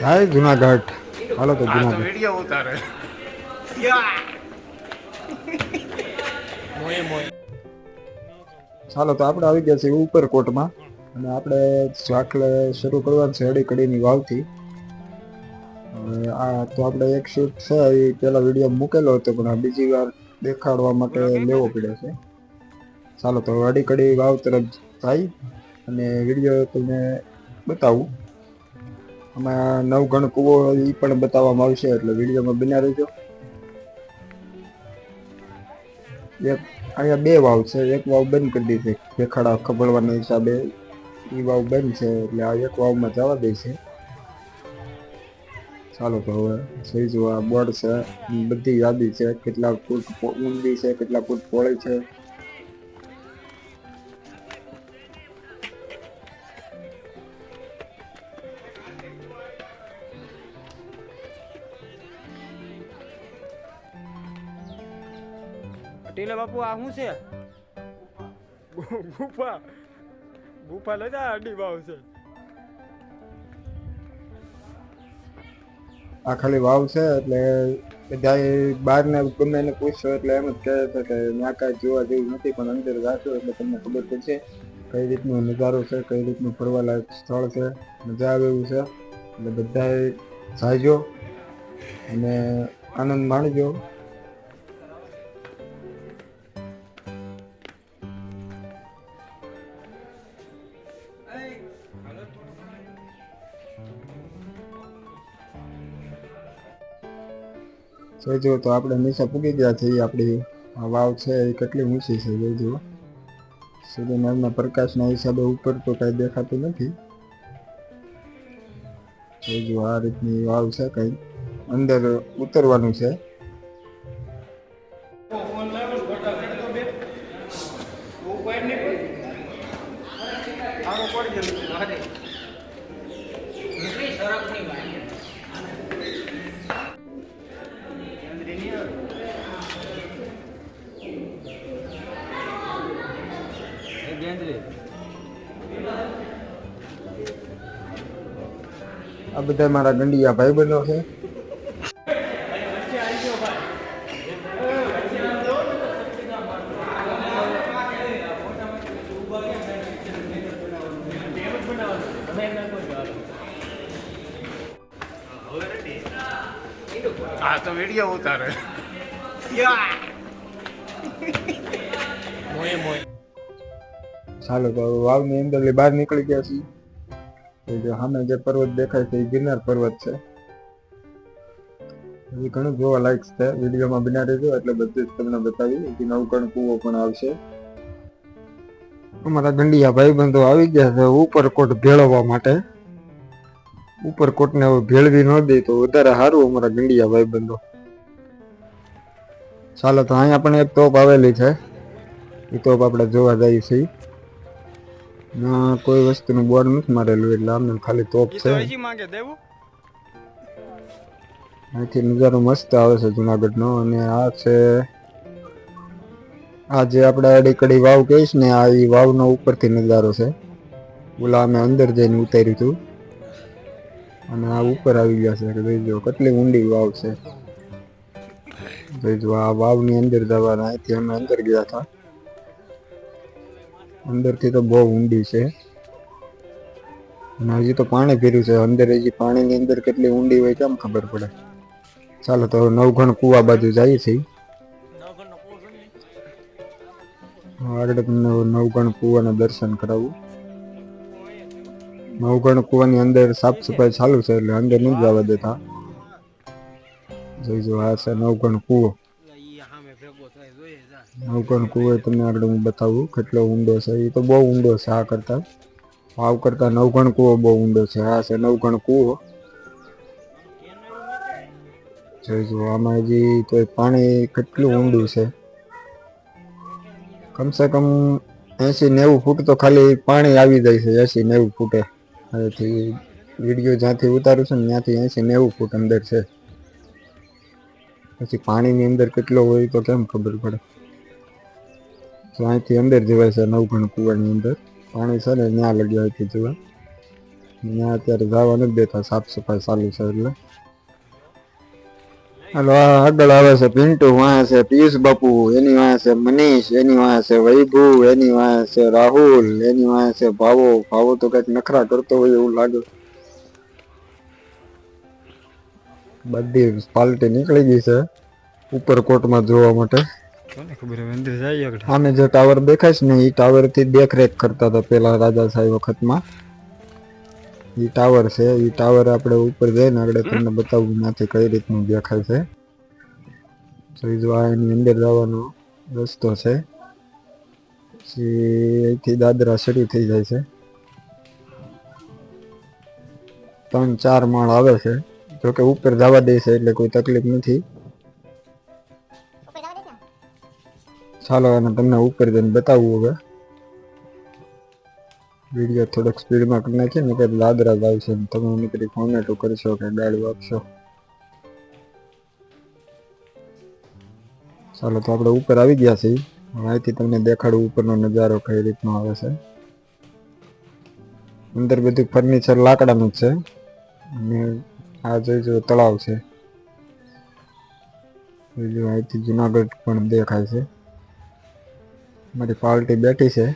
જાય જુનાગઢ. હાલો તો જુનાગઢ. વીડિયો ઉતારે. ચાલો તો આપણે આવી ગયા છીએ ઉપરકોટમાં. અને આપણે ઝાકલે શરૂ કરવાનું છે અડી કડીની વાવથી આ તો આપણે એક શૂટ છે એ પેલા વીડિયો મૂકેલો હતો પણ આ બીજી વાર દેખાડવા માટે લેવો પડે છે. ચાલો તો અડી કડી વાવ તરફ જાય. અને વીડિયો તમને બતાવું. આમાં નવગણ કૂવો એ પણ બતાવવામાં આવશે, એટલે વિડીયોમાં બન્યા રહેજો. એક, અહીંયા બે વાવ છે, એક વાવ બંધ કરી દીધી. ભેખાડા ખબળવાના હિસાબે એ વાવ બંધ છે, એટલે આ એક વાવમાં જવા દે છે ચાલો તો હવે જોઈ જુઓ આ બોર્ડ છે, બધી યાદી છે, કેટલા ફૂટ ઊંડી છે, કેટલા ફૂટ પહોળી છે. ટીલે બાપુ આ શું છે? ગુફા. ગુફા લઈ જાય અડી વાવ છે. આ ખાલી વાવ છે એટલે બધા બહાર ને ગમે એને પૂછશો એટલે એમ જ કહે છે કે નાકા કાંઈ જોવા જેવું નથી પણ અંદર જાશો એટલે તમને ખબર પડશે કઈ રીતનો નજારો છે કઈ રીતનું ફરવાલાયક સ્થળ છે મજા આવે એવું છે. એટલે બધાએ જાજો અને આનંદ માણજો. જોઈજો તો આપણે નીચે પૂગી ગયા છીએ આપણી વાવ છે એ કેટલી ઊંચી છે જોજો. સૂર્યનારાયણના પ્રકાશના હિસાબે ઉપર તો કાંઈ દેખાતું નથી. જોઈજો આ રીતની વાવ છે કંઈ. અંદર ઉતરવાનું છે. આ બધા મારા ગંડિયા ભાઈ બનો છે. આ તો વીડિયો ઉતારે. ચાલો તો વાવની અંદર બહાર નીકળી ગયા છીએ. એ જે સામે જે પર્વત દેખાય છે, એ ગિરનાર પર્વત છે. હજી ઘણું જોવા લાયક છે. વિડીયોમાં બિના રહેજો, એટલે બધું જ તમને બતાવી હજી નવકણ કૂવો પણ આવશે. અમારા ગંડિયા ભાઈબંધો આવી ગયા છે ઉપરકોટ ભેળવવા માટે. ઉપરકોટને હવે ભેળવી ન દે તો વધારે સારું અમારા ગંડિયા ભાઈબંધો. ચાલો તો અહીંયા પણ એક તોપ આવેલી છે. એ તોપ આપણે જોવા જઈએ છીએ. ના કોઈ વસ્તુનું બોર્ડ નથી મારેલું એટલે આમને ખાલી તોપ છે. અહીંથી નજારો મસ્ત આવે છે જુનાગઢનો અને આ છે આ જે આપણે અડીકડી વાવ કહીશ ને આ એ વાવનો ઉપરથી નજારો છે. ઓલા અમે અંદર જઈને ઉતાર્યું હતું. અને આ ઉપર આવી ગયા છે કે જોઈજો કેટલી ઊંડી વાવ છે. જોઈજો આ વાવની અંદર જવાના અહીંથી અમે અંદર ગયા હતા. અંદરથી તો બહુ ઊંડી છે. અને હજી તો પાણી ભર્યું છે. અંદર હજી પાણીની અંદર કેટલી ઊંડી હોય કેમ ખબર પડે? ચાલો તો નવઘણ કુવા બાજુ જઈએ છીએ. આગળ તમને નવગણ કુવાને દર્શન કરાવું. નવગણ કુવાની અંદર સાફ સફાઈ ચાલુ છે, એટલે અંદર નહીં જવા દેતા. જોઈજો આ છે નવગણ કુવો. નવગણ કુવો તમને આગળ હું બતાવું કેટલો ઊંડો છે. એ તો બહુ ઊંડો છે આ કરતાં. આવ કરતા નવઘણ કુવો બહુ ઊંડો છે. આ છે નવઘણ કુવો. જોઈજો આમાં હજી તો પાણી કેટલું ઊંડું છે. કમસે કમ એસી નેવું ફૂટ તો ખાલી પાણી આવી જાય છે એસી નેવું ફૂટે. અહીંથી વીડિયો જ્યાંથી ઉતારું છું ને ત્યાંથી એસી નેવું ફૂટ અંદર છે. પછી પાણીની અંદર કેટલો હોય તો કેમ ખબર પડે? તો અહીંથી અંદર જવાય છે નવઘણ કુવાની અંદર. પાણી છે ને ત્યાં લગી અહીંથી જવા ત્યાં અત્યારે જવા નથી દેતા, સાફ સફાઈ ચાલુ છે એટલે. હાલો આગળ આવે છે પિન્ટુ, વાંહે છે પિયુષ બાપુ, એની વાંહે છે મનીષ, એની વાંહે છે વૈભુ એની વાંહે છે રાહુલ, એની વાંહે છે ભાવો. ભાવો તો કંઈક નખરા કરતો હોય એવું લાગે. બધી પાલટી નીકળી ગઈ છે ઉપર કોટમાં જોવા માટે. કોને ખબર જે ટાવર દેખાય છે ને એ ટાવરથી દેખરેખ કરતા હતા પેલા રાજા સાહેબ વખતમાં. એ ટાવર છે એ ટાવર આપણે ઉપર જઈને આગળ તમને બતાવવું નથી કઈ રીતનું દેખાય છે. જોઈ જો આ એની અંદર જવાનો રસ્તો છે. પછી અહીંથી દાદરા શરૂ થઈ જાય છે. ત્રણ ચાર માળ આવે છે. જોકે ઉપર જવા દે છે એટલે કોઈ તકલીફ નથી. ચાલો અને તમને ઉપર જઈને બતાવવું હવે. વીડિયો થોડોક સ્પીડમાં કરી નાખીએ ને કે લાદરા જ આવશે તમે નીકળી કોમેન્ટો કરશો કે ગાડી આપશો. ચાલો તો આપણે ઉપર આવી ગયા છીએ. અહીંથી તમને દેખાડું ઉપરનો નજારો કઈ રીતનો આવે છે. અંદર બધું ફર્નિચર લાકડાનું જ છે. અને આ જોઈ જો તળાવ છે. બીજું અહીંથી જુનાગઢ પણ દેખાય છે. મારી પાર્ટી બેઠી છે.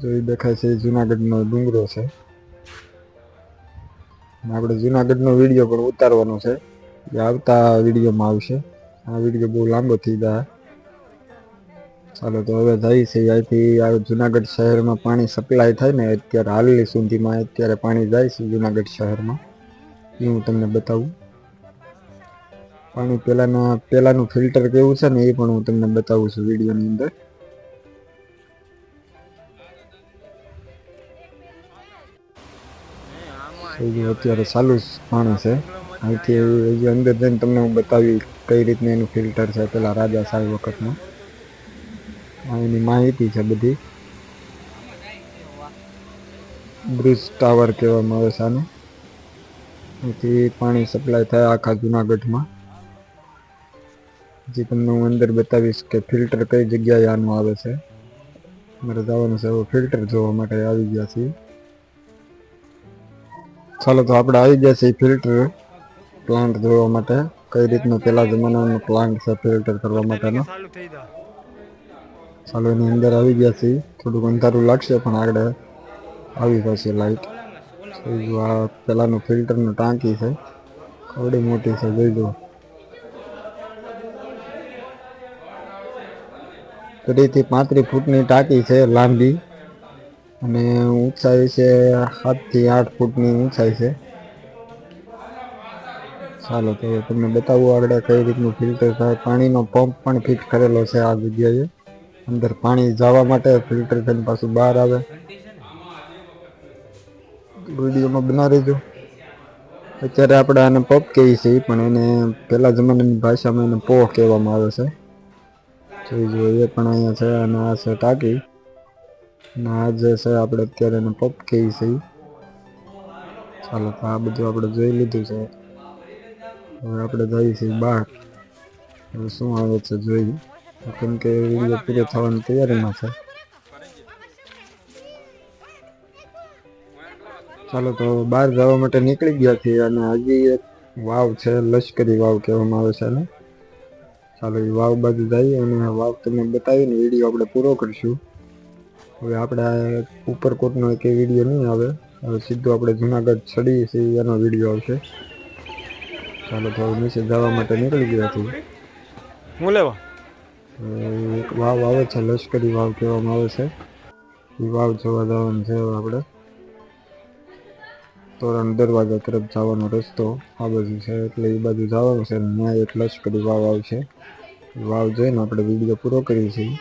જોઈ દેખાય છે જુનાગઢનો ડુંગરો છે. આપણે જુનાગઢનો વીડિયો પણ ઉતારવાનો છે. એ આવતા વિડીયોમાં આવશે. આ વીડિયો બહુ લાંબો થઈ જાય. ચાલો તો હવે જાય છે અહીંથી જુનાગઢ શહેરમાં પાણી સપ્લાય થાય ને અત્યારે હાલની સુધીમાં અત્યારે પાણી જાય છે જુનાગઢ શહેરમાં. એ હું તમને બતાવું. પાણી પહેલાના પહેલાનું ફિલ્ટર કેવું છે ને એ પણ હું તમને બતાવું છું વિડીયોની અંદર. અત્યારે ચાલુ પાણી છે. અહીંથી હજી અંદર જઈને તમને હું બતાવી કઈ રીતનું એનું ફિલ્ટર છે પેલા રાજા સાહેબ વખતનું. એની માહિતી છે બધી. બ્રિજ ટાવર કહેવામાં આવે છે આને. અહીંથી પાણી સપ્લાય થાય આખા જુનાગઢમાં. હજી તમને હું અંદર બતાવીશ કે ફિલ્ટર કઈ જગ્યાએ આનું આવે છે. મારે જવાનું છે, હવે ફિલ્ટર જોવા માટે આવી ગયા છીએ. ચાલો તો આપણે આવી ગયા છીએ ફિલ્ટર પ્લાન્ટ જોવા માટે. કઈ રીતનું પેલા જમાનાનો પ્લાન્ટ છે ફિલ્ટર કરવા માટેનો? ચાલુ એની અંદર આવી ગયા છીએ. થોડુંક અંધારું લાગશે, પણ આગળ આવી જશે લાઈટ આ પેલાનું ફિલ્ટરનું ટાંકી છે કવડી મોટી છે, જોઈ લો. ત્રીસથી પાંત્રીસ ફૂટની ટાંકી છે લાંબી અને ઊંચાઈ છે સાતથી આઠ ફૂટની ઊંચાઈ છે. ચાલો તો તમને બતાવું આગળ કઈ રીતનું ફિલ્ટર થાય. પાણીનો પંપ પણ ફિટ કરેલો છે આ જગ્યાએ. અંદર પાણી જવા માટે ફિલ્ટર થઈને પાછું બહાર આવે. વિડીયોમાં બના રહેજો. અત્યારે આપણે આને પપ કહીએ છીએ પણ એને પહેલાં જમાનાની ભાષામાં એને પોહ કહેવામાં આવે છે. જોઈ જોઈએ પણ અહીંયા છે અને આ છે ટાંકી. અને આ જે છે આપણે અત્યારે એને પપ કહી છીએ. ચાલો, તો આ બધું આપણે જોઈ લીધું છે. હવે આપણે જઈએ છીએ બહાર. હવે શું આવે છે જોઈ. કેમ કે વીડિયો પૂરો થવાની તૈયારીમાં છે. ચાલો, તો બહાર જવા માટે નીકળી ગયા છીએ અને હજી એક વાવ છે, લશ્કરી વાવ કહેવામાં આવે છે એને. ચાલો એ વાવ બાજુ જઈએ અને વાવ તમને બતાવીને વીડિયો આપણે પૂરો કરીશું. હવે આપણે ઉપરકોટનો એક વીડિયો નહીં આવે. હવે સીધું આપણે જુનાગઢ ચડીએ છીએ એનો વીડિયો આવશે. ચાલો તો નીચે જવા માટે નીકળી ગયા છીએ. હું લેવા? એક વાવ આવે છે લશ્કરી વાવ કહેવામાં આવે છે. એ વાવ જોવા જવાનું છે આપણે. તોરણ દરવાજા તરફ જવાનો રસ્તો, આ બાજુ છે એટલે એ બાજુ જવાનું છે ત્યાં એક લશ્કરી વાવ આવશે. વાવ જોઈને આપણે વીડિયો પૂરો કરીએ છીએ.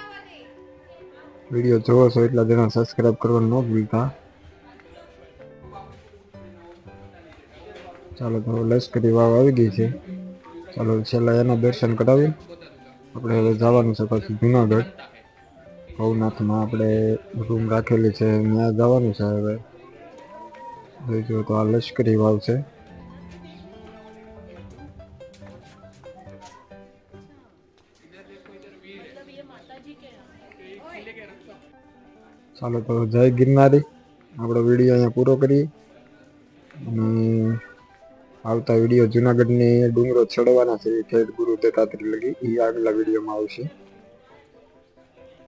વીડિયો જોવો છો એટલા જણા સબસ્ક્રાઈબ કરવાનું ન ભૂલતા. ચાલો તો લશ્કરી વાવ આવી ગઈ છે. ચાલો છેલ્લા એના દર્શન કરાવી આપણે હવે જવાનું છે પાછું જુનાગઢ. ભવનાથમાં આપણે રૂમ રાખેલી છે ત્યાં જવાનું છે હવે. જોઈજો તો આ લશ્કરી વાવ છે ચાલો તો જય ગિરનારી. આપણો વીડિયો અહીંયા પૂરો કરીએ. અને આવતા વીડિયો જુનાગઢની ડુંગરો ચડવાના છે. ખેડ ગુરુ દત્તાત્રેય લગી. એ આગલા વિડીયોમાં આવશે.